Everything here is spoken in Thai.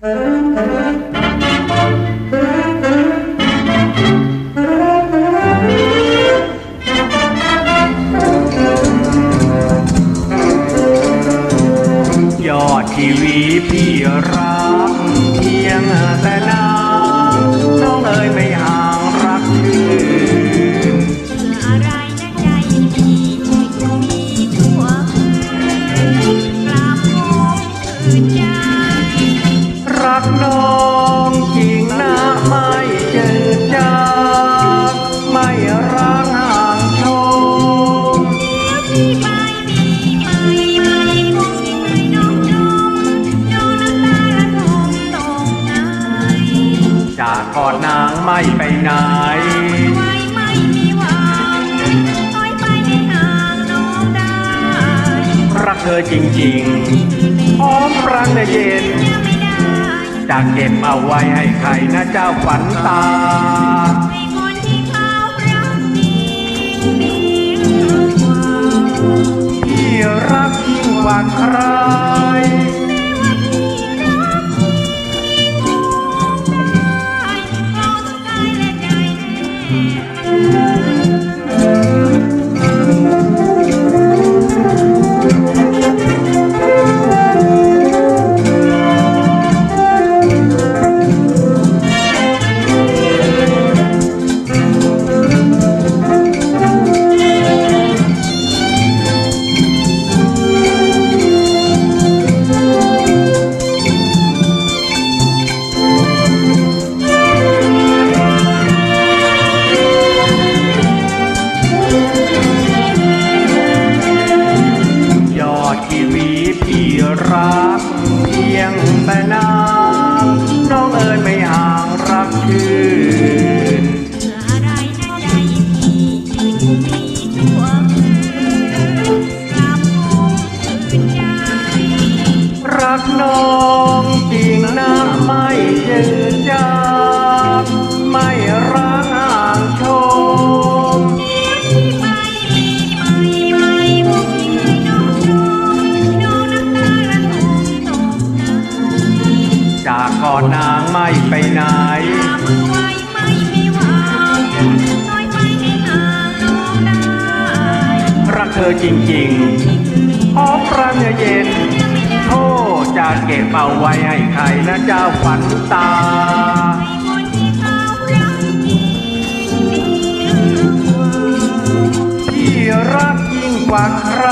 ยอดทีวีพี่รักเพียงแต่ กน้องจริงนะไม่เจอจางไม่รักห่างชมพี่ไปมีไหมไหมคงมีไหมน้องจมน้องน้ำตาละทมตรงไหนจากกอดนางไม่ไปไหนไว้ไม่มีหวังถอยไปให้ห่างน้องได้ รักเธอจริงๆหอมรังเย็นยังไม่ได้ จะเก็บเอาไว้ให้ใครนะเจ้าฝันตา ให้คนที่เขารักจริงดีกว่าพี่รักยิ่งกว่าใคร รักเพียงแต่นา กก่อนนางไม่ไปไหน รักเธอจริงๆหอมรังเย็นโอ้จะเก็บเอาไว้ให้ใครนะเจ้าฝันตาพี่รักยิ่งกว่าใคร